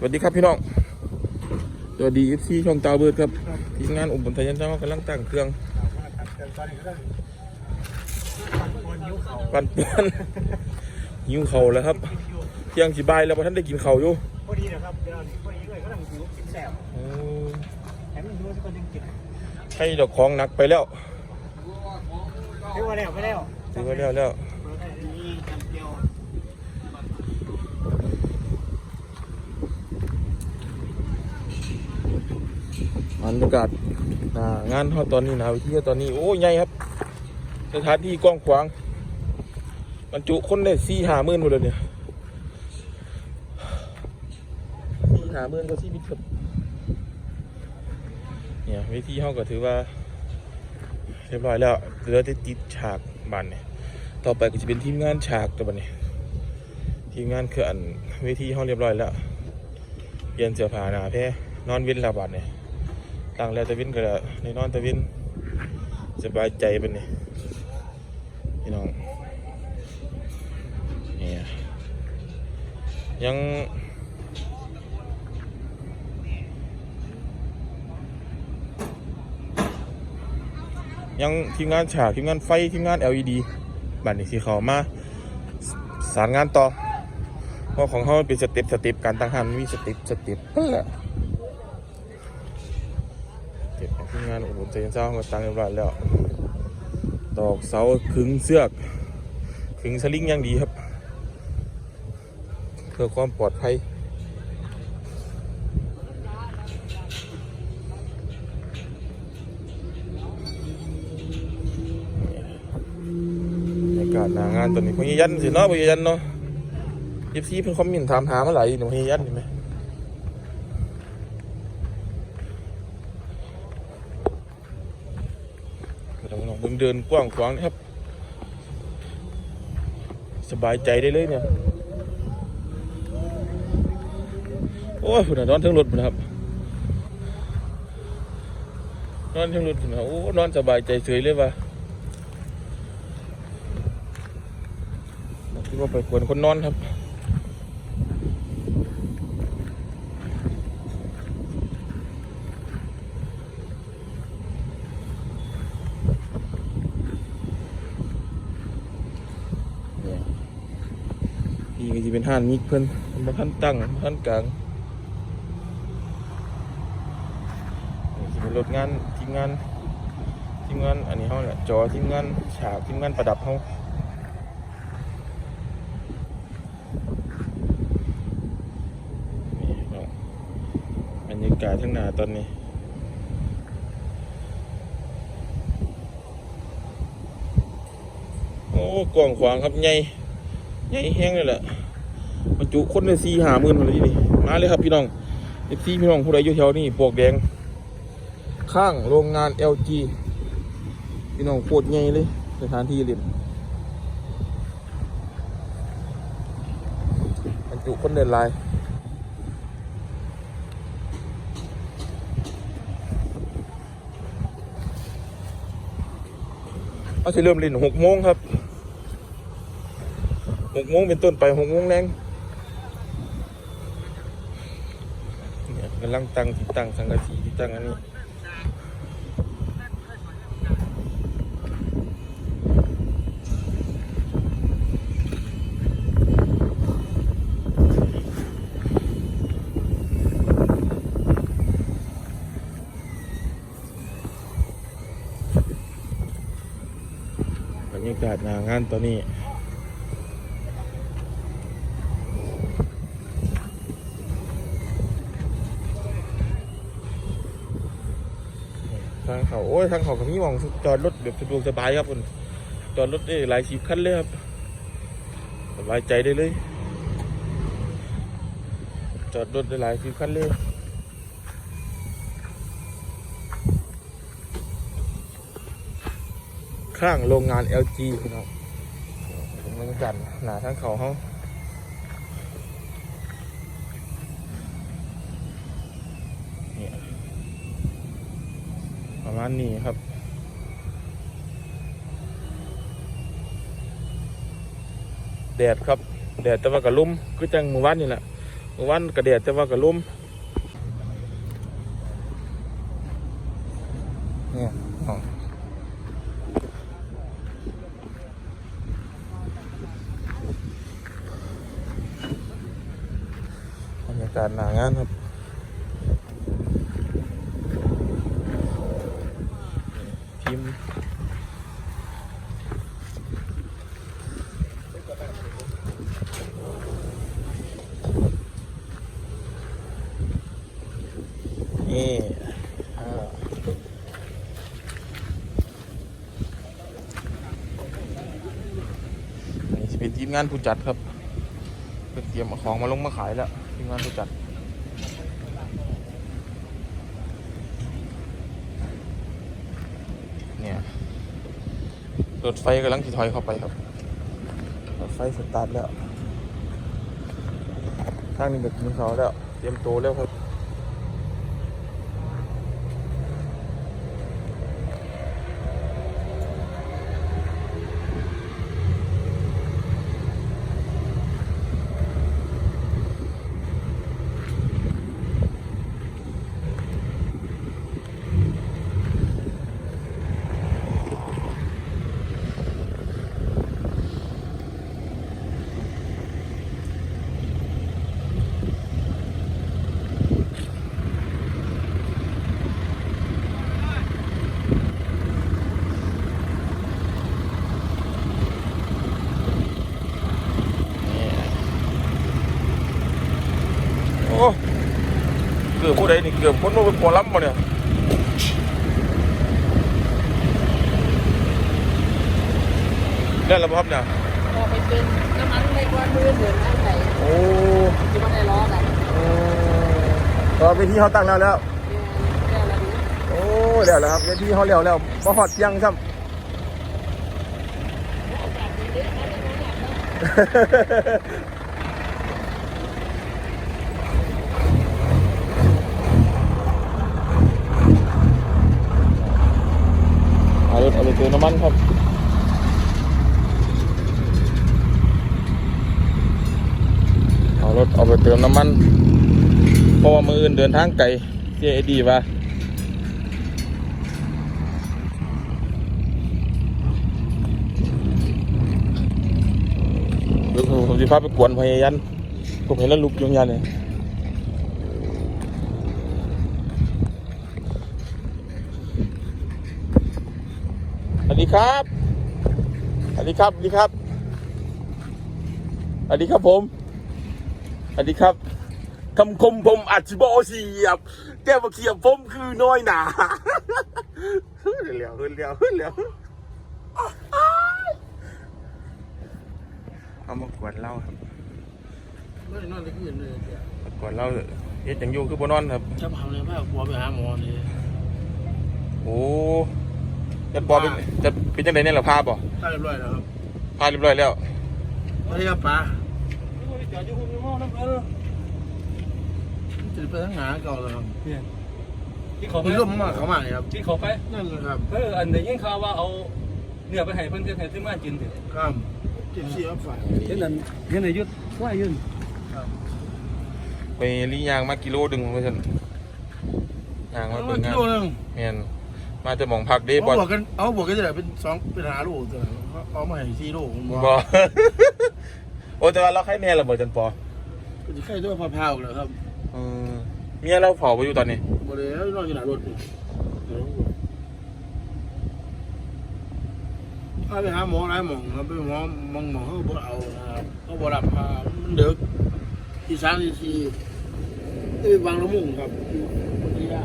สวัสดีครับพี่น้องสวัสดีเอฟซีช่องตาเบิร์ดครับทีมงานอุบลไทยยันเจ้ากำลังตั้งเครื่องปั่นป่วนหิวเข่าวแล้วครับ เที่ยงสีบายแล้วพอท่านได้กินเข่าวอยู่พอดีนะครับเดี๋ยวพอดีเลยก็ต้องหิวกินแสบโอ้แถมมันหิวสักคนยังกินให้ดอกของหนักไปแล้วถือว่าแล้วไปแล้วถือว่าแล้วแล้ว นี่จำเดียว บรรยากาศงานเขาตอนนี้นาวิทยาตอนนี้โอ้ใหญ่ครับ สถานที่กว้างขวางบรรจุคนได้สี่หามื่นหมดเลยเนี่ยสี่หามื่นก็ชีวิตครับเนี่ยวิธีเขาก็ถือว่า เรียบร้อยแล้วเหลือแต่ติดฉากบันเนี่ยต่อไปก็จะเป็นทีมงานฉากตัวบันเนี่ยทีมงานคืออันเวทีเขาเรียบร้อยแล้วเปลี่ยนเสื้อผ้าหนาแพ้นอนเวินและบัดเนี่ย ตั้งแล้วตะวินก็ได้ในนอนตะวินสบายใจบันเนี่ยพี่น้องนี่ยังยังทีมงานฉากทีมงานไฟทีมงาน LED บัตรนี่สีเขามาสารงานต่อเพราะของเขามันเป็นสเต็ปสเต็ปการตั้งหันมีสเต็ปสเต็ปนั่นแหละ ทีมงานอุบลเซนเจ้าก็ตั้งเรียบร้อยแล้วตอกเสาขึงเสือกขึงสลิงอย่างดีครับ เพื่อความปลอดภัยบรรยากาศหน้างานตอนนี้พญยันสิเนาะพญยันเนาะยิบซีเพิ่นคอมเมนต์ถามหามาหลายหนูพญยัน เดินกว้างขวางนะครับ สบายใจได้เลยเนี่ย โอ้ยนอนทั้งรถนะครับ นอนทั้งรถนนะโอ้นอนสบายใจเฉยเลยว่ะคิดว่าไปกวนคนนอนครับ นี่ ก็จะเป็นห้านมิกเพิ่นเป็นบ้านตั้งบ้านกลางนี่จะเป็นรถงานทีมงานทีมงานอันนี้เขาแหละจอทีมงานฉากทีมงานประดับเขานี่เนาะบรรยากาศข้งหนาตอนนี้โอ้กว้างขวางครับใหญ่ใหญ่แห้งเลยแหละ บรรจุคนได้สี่หาหมื่นเลยนี่มาเลยครับพี่น้องเอฟซีพี่น้องผู้ใดอยู่แถวนี้ปวกแดง ข้างโรงงาน LG พี่น้องโคตรใหญ่เลยสถานที่เรียนบรรจุคนเดินลายเขาจะเริ่มเล่นหกโมงครับหกโมงเป็นต้นไปหกโมงแรงเนี่ยกำลังตั้งที่ตั้งสังกะสีที่ตั้งอันนี้บรรยากาศหน้างานตอนนี้ ทางเขาโอ้ยทางเขาก็มีหมองจอดรถแบบสะดวกสบายครับคุณจอดรถได้หลายสิบคันเลยครับสบายใจได้เลย จอดรถได้หลายสิบคันเลยข้างโรงงาน LG พี่น้องผมเหมือนกันหนาทางเขาเขาเนี่ย ประมาณนี้ครับแดดครับแดดแต่ว่ากับลมก็จังหมู่บ้านนี่แหละมื่อวันกระเดดแต่ว่ากระลุ่มเนี่ยอ๋อบรรยากาศหนางานครับ ทีม นี่อ่านี่เป็นทีมงานผู้จัดครับเพิ่นเตรียมของมาลงมาขายแล้วทีมงานผู้จัดเนี่ยรถไฟกำลังที่ถอยเข้าไปครับรถไฟสตาร์ทแล้วทางนี้ก็ขึ้นเขาแล้ว เตรียมตัวแล้วครับ โอ้เกือบผู้ใดนี่เกือบ คนมาเป็นปอลัมมาเนี่ยได้แล้วบ่ครับเนี่ยพอไปเป็นน้ำมันในกวนมือเหมือนอันไหนโอ้ที่มันได้ล้อกันตอนเวทีเขาตั้งแล้วแล้วเนี่ยแล้วนี้โอ้แล้วแล้วครับเวทีเขาแล้วแล้วมาหอดเที่ยังครับ เติมน้ำมันครับเอารถเอาไปเติมน้ำมันเพราะว่ามืออื่นเดินทางไกลเจดีว่าเดี๋ยวผมจะพาไปกวนพยายันผมเห็นแล้วลุกยงยันเลยสวัสดี ครับ สวัสดีครับ สวัสดีครับ สวัสดีครับผม สวัสดีครับคำคมผมอาจจะบอเสียบแก้มาเขียบผมคือน้อยหนาขึ้นเร็วขึ้นเร็วขึ้นเร็วเอามากวนเหล่าครับไม่ได้นอนได้คืนเลยมากวนเหล่าเฮ็ดจังอยู่คือบ่นอนครับจะพาเลยว่าบัวไปหาหมอนี่โอ้ จะปอเป็นจะเป็นจังไดเนี่ยเหรอพาบ่ถ้าเรียบร้อยแล้วครับพาเรียบร้อยแล้วสวัสดีครับป้าจอดอยู่คุณหมอน้ำเออจะไปทางหาเก่าเลยครับที่เขาคุไปณร่วมมาเขามาเลยครับที่เขาไปนั่นเลยครับเอออันเดียวยิ่งข่าวว่าเอาเนื้อไปให้เพิ่นเพิ่นให้ซื้อมากินเถอะครับจิตเสียฝ่ายเห็นนั่นเห็นในยุทธว่ายืนไปลียางมากิโลดึงว่าซั่นยางมาเอาเบิ่งงานกิโลนึงแม่น มาจะหมองพักเด้เอาบ่บวกกันเอาบวกกันจะได้เป็นสองเป็นหาลูกตัวเอามาให้สี่ลูกผมบอกบ่โอ้แต่ว่าเราใครแน่ละบ่จันปอก็จะใกล้ตัวพะพร้าวเลยครับเออเมียเราเผาไปอยู่ตอนนี้ บริเวณนอนอยู่หน้ารถพาไปหาหมอหลายหมองครับไปหมอมองหมอเขาบ่เอานะครับเขาบ่รับพามันเด็กที่สามที่สี่ที่ไปบางละมุงครับพัทยา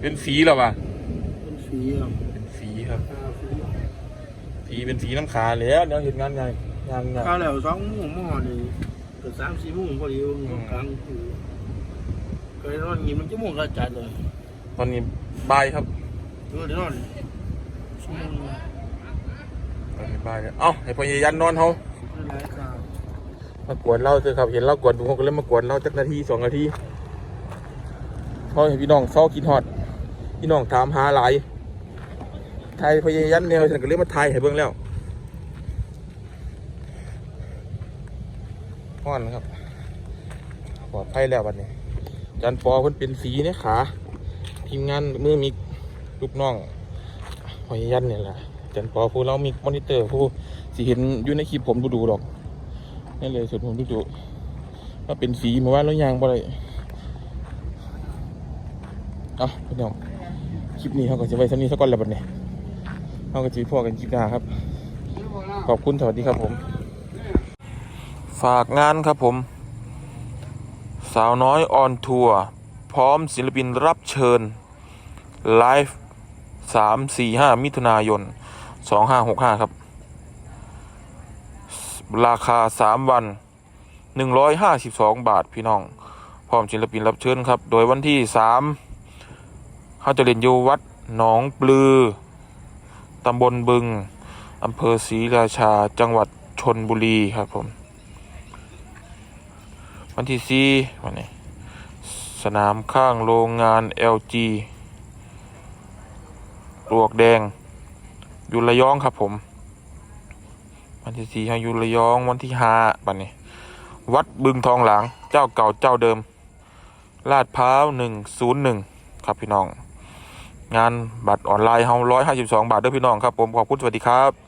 เป็นฝีเหรอวะ เป็นฝีครับเป็นฝีครับตาฝีฝีเป็นฝีน้ำขาแล้วเดี๋ยวเห็นงานไงงานไง ข้าวแล้วสองโมุงหม้อนี่เกิดสามสี่โมุงพอดีมันกลางคือเคยนอนยิ้มมันจะโมุงกระจัดเลยตอนนี้บ่ายครับเออเดี๋ยวนอนชั่วโมงนึงตอนนี้บ่ายแล้วเอ้าให้พ่อใหญ่ยันนอนเขาหลายคราวมากวนเราเถอะครับเห็นเรากวนผมก็เลยมากวนเราจักนาทีสองนาทีเพราะเห็นพี่น้องเฝ้ากินฮอดพี่น้องถามหาหลาย ไทยพ่อใหญ่ยันแนวฉันก็เลยมาไทยให้เบิ่งแล้วพ่อนครับปลอดภัยแล้วบัดนี้จารย์ปอเพิ่นเป็นสีในขาทีมงานมือมีลูกน้องหอยยันเนี่ยแหละจารย์ปอผู้เรามีมอนิเตอร์ผู้สิเห็นอยู่ในคลิปผมดูดูๆหรอกนั่นเลยสุดผมดูดูๆว่าเป็นสีเมื่าแล้วยางบ่ได้เอาพี่น้องคลิปนี้เขาก็จะไว้เท่านี้สักก่อนแล้วบัดนี้ เขาก็จะพอกันคลิปหน้าครับ ขอบคุณสวัสดีครับผม ฝากงานครับผม สาวน้อยออนทัวร์พร้อมศิลปินรับเชิญไลฟ์สามสี่ห้ามิถุนายนสองห้าหกห้าครับ ราคาสามวันหนึ่งร้อยห้าสิบสองบาทพี่น้อง พร้อมศิลปินรับเชิญครับ โดยวันที่สามเขาจะเล่นอยู่วัดหนองปลือ ตำบลบึง อำเภอศรีราชา จังหวัดชนบุรีครับผม วันที่สี่วันนี้ สนามข้างโรงงาน LG ปลวกแดง อยู่ระยองครับผม วันที่สี่ให้อยู่ระยอง วันที่ห้าบันนี้ วัดบึงทองหลาง เจ้าเก่าเจ้าเดิม ลาดพร้าวหนึ่งศูนย์หนึ่งครับพี่น้อง งานบัตรออนไลน์เฮาร้อยห้าสิบสองบาทเด้อพี่น้องครับผมขอบคุณสวัสดีครับ